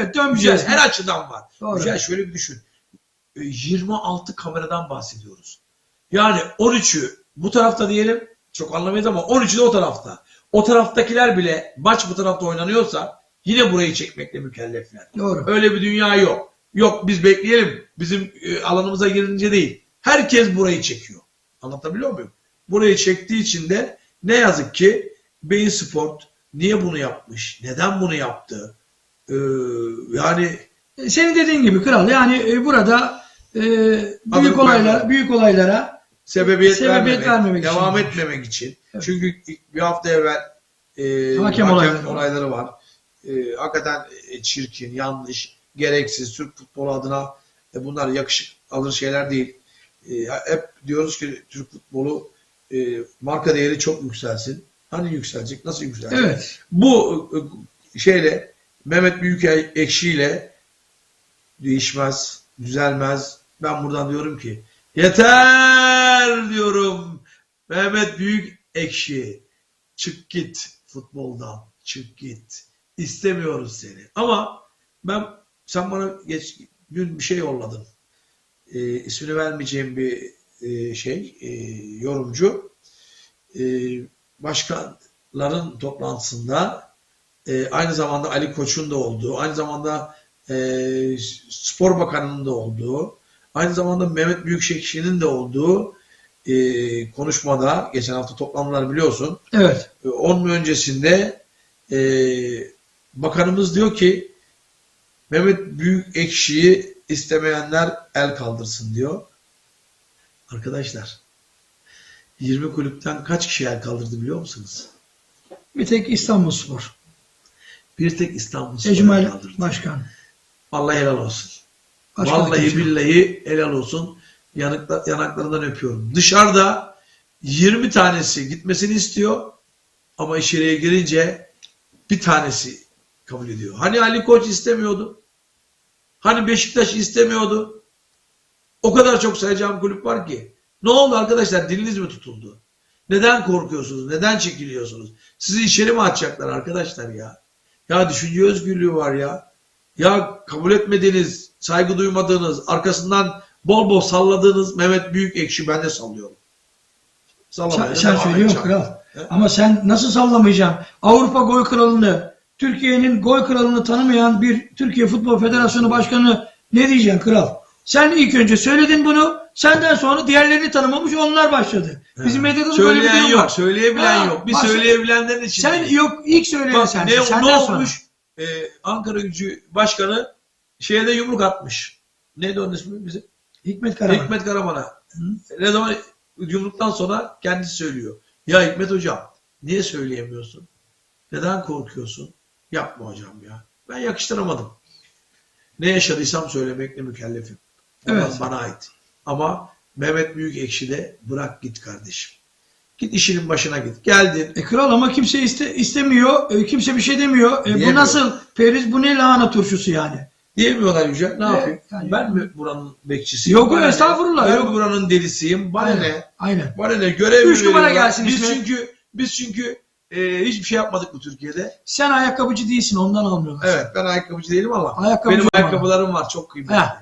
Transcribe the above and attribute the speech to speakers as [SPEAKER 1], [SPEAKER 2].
[SPEAKER 1] Evet dönmeyeceğiz.
[SPEAKER 2] Her açıdan var.
[SPEAKER 1] Doğru.
[SPEAKER 2] Güzel şöyle bir düşün. E, 26 kameradan bahsediyoruz. Yani 13'ü bu tarafta diyelim çok anlamayız ama 13'ü de o tarafta. O taraftakiler bile maç bu tarafta oynanıyorsa yine burayı çekmekle mükellefler.
[SPEAKER 1] Doğru.
[SPEAKER 2] Öyle bir dünya yok. Yok biz bekleyelim. Bizim e, alanımıza girince değil. Herkes burayı çekiyor. Anlatabiliyor muyum? Burayı çektiği için de ne yazık ki Beyin Sport niye bunu yapmış? Neden bunu yaptı? Ee, yani
[SPEAKER 1] E, Senin dediğin gibi kral yani e, burada e, büyük olaylar büyük olaylara
[SPEAKER 2] sebebiyet,
[SPEAKER 1] Sebebiyet
[SPEAKER 2] vermemek,
[SPEAKER 1] vermemek için.
[SPEAKER 2] devam etmemek için.
[SPEAKER 1] Evet.
[SPEAKER 2] Çünkü bir hafta evvel e,
[SPEAKER 1] Hakem olayları var.
[SPEAKER 2] olayları var. E, hakikaten e, çirkin, yanlış, gereksiz Türk futbolu adına e, bunlar yakışık alır şeyler değil. E, hep diyoruz ki Türk futbolu e, marka değeri çok yükselsin. Hani yükselecek? Nasıl yükselecek?
[SPEAKER 1] evet
[SPEAKER 2] Bu e, şeyle Mehmet Büyükekşi ile değişmez, düzelmez. Ben buradan diyorum ki yeter diyorum. Mehmet Büyükekşi çık git futboldan. Çık git. İstemiyoruz seni. Ama ben sen bana geç dün bir şey yolladın. E, ismini vermeyeceğim bir e, şey e, yorumcu e, başkanların toplantısında e, aynı zamanda Ali Koç'un da olduğu, aynı zamanda e, Spor Bakanı'nın da olduğu, aynı zamanda Mehmet Büyükşekşi'nin de olduğu e, konuşmada, geçen hafta toplantılar biliyorsun,
[SPEAKER 1] evet
[SPEAKER 2] e, onun öncesinde e, bakanımız diyor ki Mehmet Büyükekşi'yi istemeyenler el kaldırsın diyor. Arkadaşlar 20 kulüpten kaç kişi el kaldırdı biliyor musunuz?
[SPEAKER 1] bir tek İstanbulspor
[SPEAKER 2] Bir tek İstanbul kaldırdı.
[SPEAKER 1] Başkan
[SPEAKER 2] Vallahi helal olsun.
[SPEAKER 1] Başka da
[SPEAKER 2] Vallahi
[SPEAKER 1] yok.
[SPEAKER 2] billahi helal olsun. Yanıkla, yanaklarından öpüyorum. Dışarıda 20 tanesi gitmesini istiyor ama içeriye girince bir tanesi kabul ediyor. Hani Ali Koç istemiyordu? Hani Beşiktaş istemiyordu? O kadar çok sayacağım kulüp var ki. Ne oldu arkadaşlar? Diliniz mi tutuldu? Neden korkuyorsunuz? Neden çekiliyorsunuz? Sizi içeri mi atacaklar arkadaşlar ya? Ya düşünce özgürlüğü var ya. Ya kabul etmediğiniz, saygı duymadığınız, arkasından bol bol salladığınız Mehmet Büyükekşi ben de sallıyorum. Sallamaya
[SPEAKER 1] sen, sen söylüyorsun kral
[SPEAKER 2] He?
[SPEAKER 1] ama sen nasıl sallamayacaksın Avrupa gol kralını Türkiye'nin gol kralını tanımayan bir Türkiye Futbol Federasyonu Başkanı ne diyeceksin kral? Sen ilk önce söyledin bunu. Senden sonra diğerlerini tanımamış onlar başladı. Bizim medyada da böyle bir
[SPEAKER 2] Söyleyen
[SPEAKER 1] durum
[SPEAKER 2] yok,
[SPEAKER 1] var.
[SPEAKER 2] söyleyebilen
[SPEAKER 1] Ha,
[SPEAKER 2] yok. Bir
[SPEAKER 1] başla-
[SPEAKER 2] söyleyebilenlerin içinde.
[SPEAKER 1] Sen yok ilk söyleyen
[SPEAKER 2] Bak ne, ne
[SPEAKER 1] Senden sonra.
[SPEAKER 2] olmuş? Ee, Ankara Gücü Başkanı şeye de yumruk atmış. Neydi onun ismi bizim?
[SPEAKER 1] Hikmet Karaman.
[SPEAKER 2] Hikmet Karaman'a. Ne zaman yumruktan sonra kendisi söylüyor. Ya Hikmet hocam niye söyleyemiyorsun? Neden korkuyorsun? Yapma hocam ya. Ben yakıştıramadım. Ne yaşadıysam söylemekle mükellefim.
[SPEAKER 1] Evet.
[SPEAKER 2] Evet. Bana ait. Ama Mehmet Büyükekşi de bırak git kardeşim. Git işinin başına git. Geldin.
[SPEAKER 1] E kral ama kimse iste, istemiyor. e, kimse bir şey demiyor. E, bu nasıl Feriz bu ne lahana turşusu yani?
[SPEAKER 2] Diyemiyorlar Yüce. Ne
[SPEAKER 1] Evet,
[SPEAKER 2] yapayım?
[SPEAKER 1] yani-
[SPEAKER 2] ben mi buranın bekçisiyim?
[SPEAKER 1] Yok,
[SPEAKER 2] Bana ne?
[SPEAKER 1] estağfurullah,
[SPEAKER 2] Ben
[SPEAKER 1] yok.
[SPEAKER 2] buranın delisiyim? Bana ne?
[SPEAKER 1] Aynen.
[SPEAKER 2] Bana ne? Görev
[SPEAKER 1] Üç numara gelsin
[SPEAKER 2] Biz
[SPEAKER 1] ismi.
[SPEAKER 2] çünkü biz çünkü e, hiçbir şey yapmadık bu Türkiye'de.
[SPEAKER 1] Sen ayakkabıcı değilsin ondan almıyorlar.
[SPEAKER 2] Evet ben ayakkabıcı değilim ama
[SPEAKER 1] Ayakkabıcı
[SPEAKER 2] benim ayakkabılarım var çok kıymetli.
[SPEAKER 1] Heh,